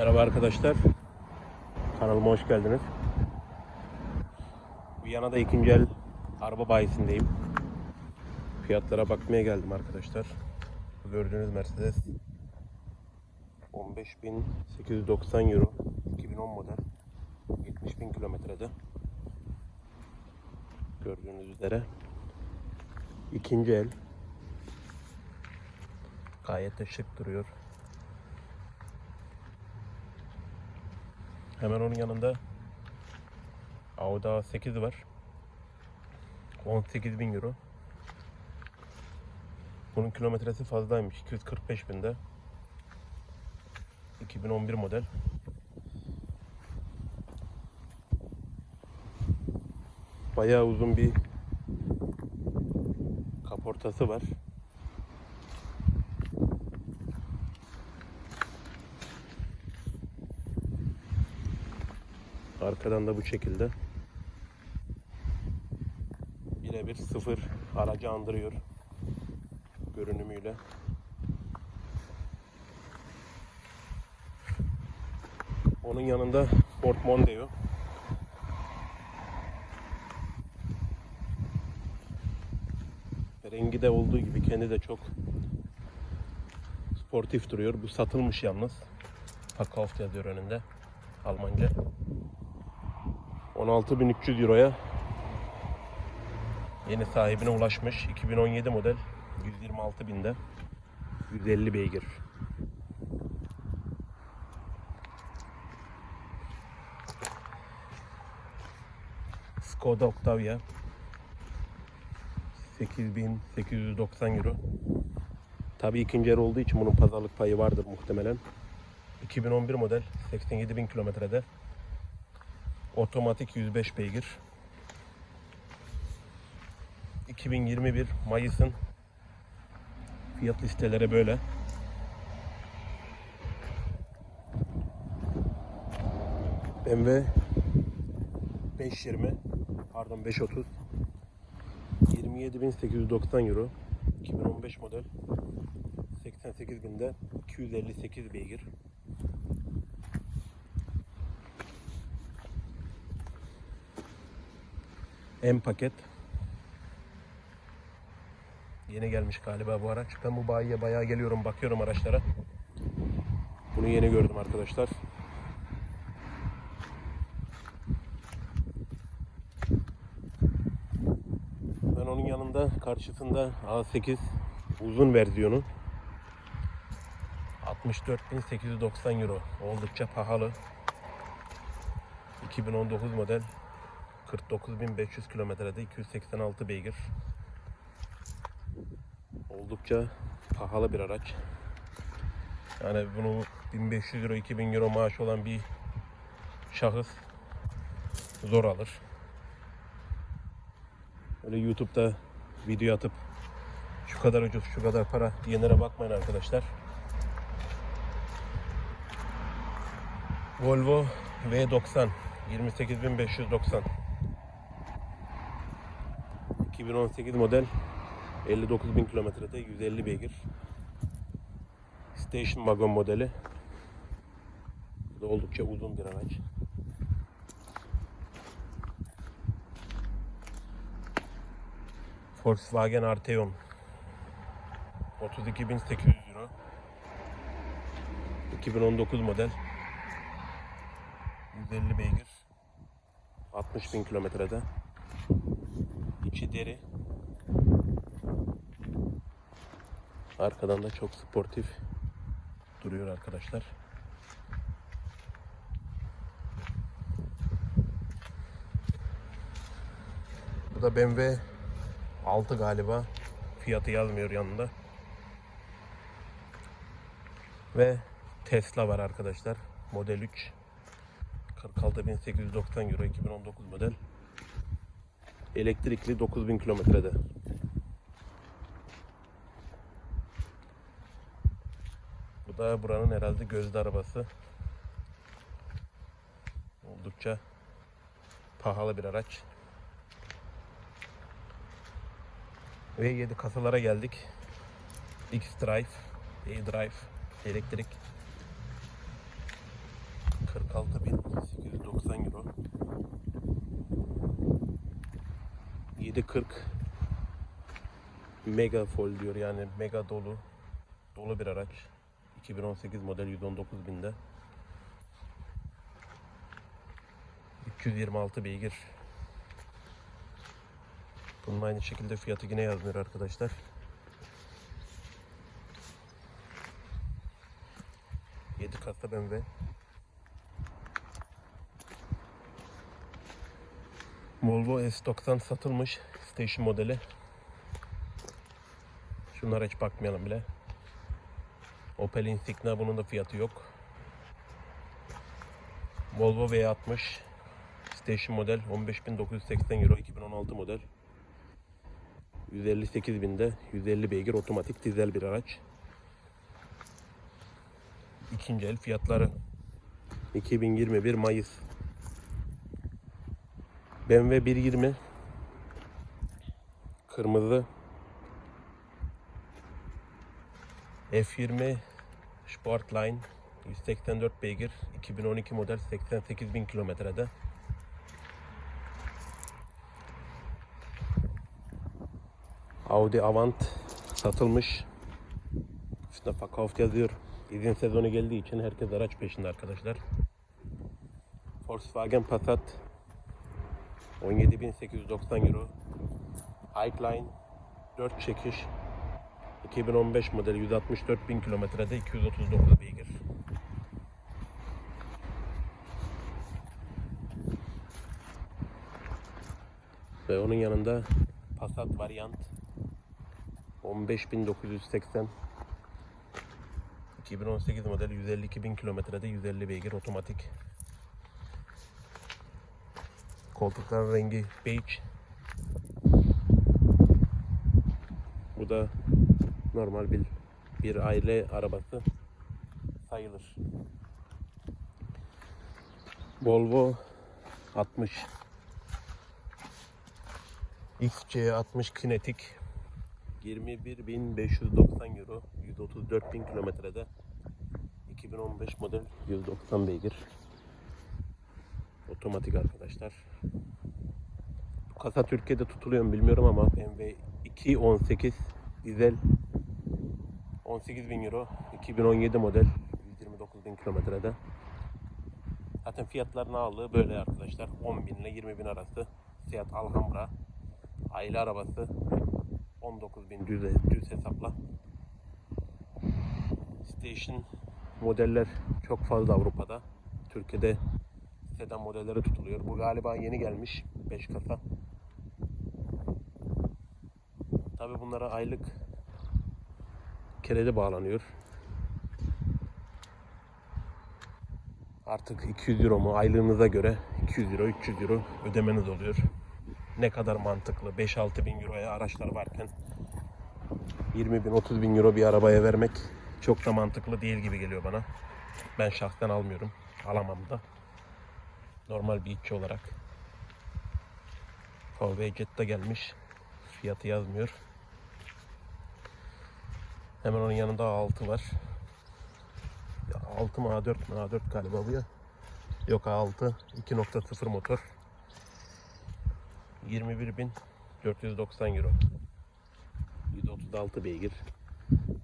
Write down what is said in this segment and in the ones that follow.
Merhaba arkadaşlar. Kanalıma hoş geldiniz. Viyana'da ikinci el araba bayisindeyim. Fiyatlara bakmaya geldim arkadaşlar. Gördüğünüz Mercedes 15.890 euro 2010 model 70.000 kilometrede gördüğünüz üzere ikinci el gayet de şık duruyor. Hemen onun yanında Audi A8 var. 18 bin euro. Bunun kilometresi fazlaymış. 245 binde. 2011 model. Bayağı uzun bir kaportası var. Arkadan da bu şekilde. Birebir sıfır aracı andırıyor. Görünümüyle. Onun yanında Ford Mondeo. Rengi de olduğu gibi kendi de çok sportif duruyor. Bu satılmış yalnız. Verkauft yazıyor önünde. Almanca. 16.300 euroya yeni sahibine ulaşmış. 2017 model 126 binde 150 beygir. Skoda Octavia 8890 euro. Tabii ikinci el olduğu için bunun pazarlık payı vardır muhtemelen. 2011 model 87.000 kilometrede Otomatik 105 beygir. 2021 Mayıs'ın fiyat listeleri böyle. BMW 520 pardon 530 27.890 euro 2015 model 88 binde 258 beygir M paket. Yeni gelmiş galiba bu araç. Ben bu bayiye bayağı geliyorum, bakıyorum araçlara. Bunu yeni gördüm arkadaşlar. Ben onun yanında karşısında A8 uzun versiyonu 64.890 euro. Oldukça pahalı. 2019 model 49.500 kilometrede 286 beygir. Oldukça pahalı bir araç. Yani bunu 1500 euro 2000 euro maaş olan bir şahıs zor alır. Öyle YouTube'da video atıp şu kadar ucuz şu kadar para diyenlere bakmayın arkadaşlar. Volvo V90 28590 2018 model 59.000 kilometrede 150 beygir. Station Wagon modeli. Bu da oldukça uzun bir araç. Volkswagen Arteon 32.800 euro 2019 model 150 beygir 60.000 kilometrede İçi. Arkadan da çok sportif duruyor arkadaşlar. Bu da BMW 6 galiba. Fiyatı yazmıyor yanında. Ve Tesla var arkadaşlar. Model 3. 46.890 euro 2019 model. Elektrikli 9000 kilometrede. Bu da buranın herhalde gözde arabası. Oldukça pahalı bir araç. Ve 7 kasalara geldik. X-Drive, E-Drive, elektrik. 740 mega full diyor. Yani mega dolu dolu bir araç. 2018 model 119 binde. 326 beygir. Bunun aynı şekilde fiyatı yine yazmıyor arkadaşlar. Yedi kasa BMW Volvo S90 satılmış station modeli. Şunlara hiç bakmayalım bile. Opel Insigna bunun da fiyatı yok. Volvo V60 Station model 15.980 Euro 2016 model. 158 binde 150 beygir otomatik dizel bir araç. İkinci el fiyatları. 2021 Mayıs BMW 120 kırmızı. F20 Sportline. 184 beygir. 2012 model 88 bin kilometrede. Audi Avant satılmış. Üstüne Verkauft yazıyor. İzin sezonu geldiği için herkes araç peşinde arkadaşlar. Volkswagen Passat 17.890 euro Highline 4 çekiş 2015 model 164 bin kilometrede 239 beygir. Ve onun yanında Passat Variant 15.980 2018 model 152 bin kilometrede 150 beygir otomatik. Koltukların rengi beige. Bu da normal bir bir aile arabası sayılır. Volvo 60 XC60 Kinetic 21.590 euro 134.000 kilometrede 2015 model 190 beygir otomatik arkadaşlar. Bu kasa Türkiye'de tutuluyor mu bilmiyorum ama BMW 218 dizel 18.000 euro 2017 model 129.000 kilometrede. Zaten fiyatlarını aldığı böyle arkadaşlar. 10.000 ile 20.000 arası. Seat Alhambra aile arabası 19.000 düz, düz hesapla. Station modeller çok fazla Avrupa'da. Türkiye'de sedan modelleri tutuluyor bu galiba yeni gelmiş 5 kasa Tabi bunlara aylık kredi bağlanıyor. Artık 200 euro mu aylığınıza göre 200 euro 300 euro ödemeniz oluyor. Ne kadar mantıklı 5-6 bin euroya araçlar varken 20 bin 30 bin euro bir arabaya vermek çok da mantıklı değil gibi geliyor bana. Ben şahsen almıyorum. Alamam da. Normal bir işçi olarak. VW Jetta gelmiş. Fiyatı yazmıyor. Hemen onun yanında A6 var. Ya 6 mı A4 mü? A4 galiba bu ya. Yok A6 2.0 motor. 21.490 euro. 136 beygir.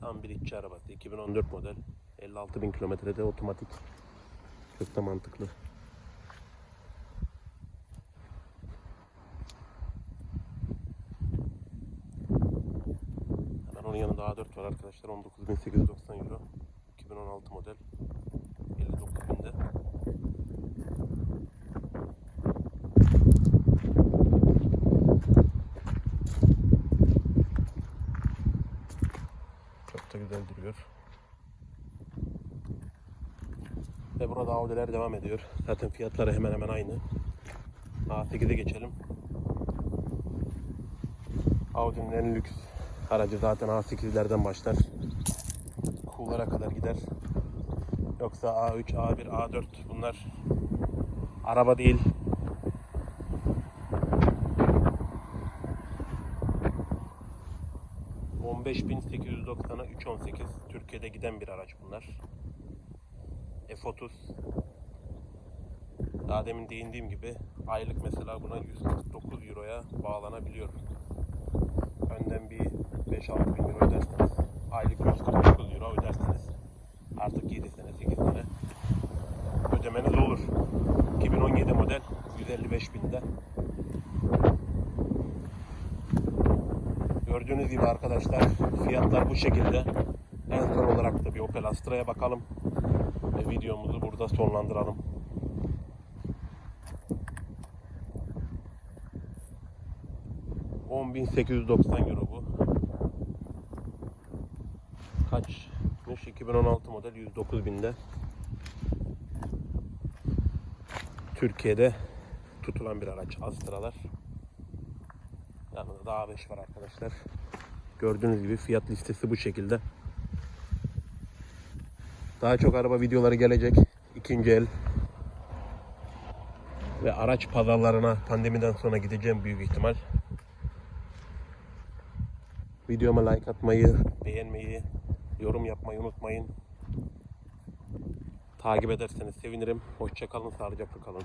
Tam bir iççi arabası. 2014 model. 56.000 kilometrede otomatik. Çok da mantıklı. Hemen onun yanında A4 var arkadaşlar. 19.890 euro. 2016 model. 59 binde. Çok da güzel duruyor. Ve burada Audi'ler devam ediyor. Zaten fiyatları hemen hemen aynı. A8'e geçelim. Audi'nin en lüks aracı zaten A8'lerden başlar. Cool'lara kadar gider. Yoksa A3, A1, A4 bunlar araba değil. ...15.890'a 318 Türkiye'de giden bir araç bunlar. F30 Daha demin değindiğim gibi aylık mesela buna 149 euroya bağlanabiliyor. Önden bir 5-6 bin euro öderseniz aylık 149 euro öderseniz artık 7 sene 8 sene ödemeniz olur. 2017 model 155 binde. Gördüğünüz gibi arkadaşlar fiyatlar bu şekilde. En son olarak da bir Opel Astra'ya bakalım. Ve videomuzu burada sonlandıralım. ...10.890 euro bu. Kaçmış? 2016 model 109 binde. Türkiye'de tutulan bir araç Astra'lar. Yanında da A5 var arkadaşlar. Gördüğünüz gibi fiyat listesi bu şekilde. Daha çok araba videoları gelecek. İkinci el. Ve araç pazarlarına pandemiden sonra gideceğim büyük ihtimal. Videoma like atmayı, beğenmeyi, yorum yapmayı unutmayın. Takip ederseniz sevinirim. Hoşçakalın, sağlıcakla kalın.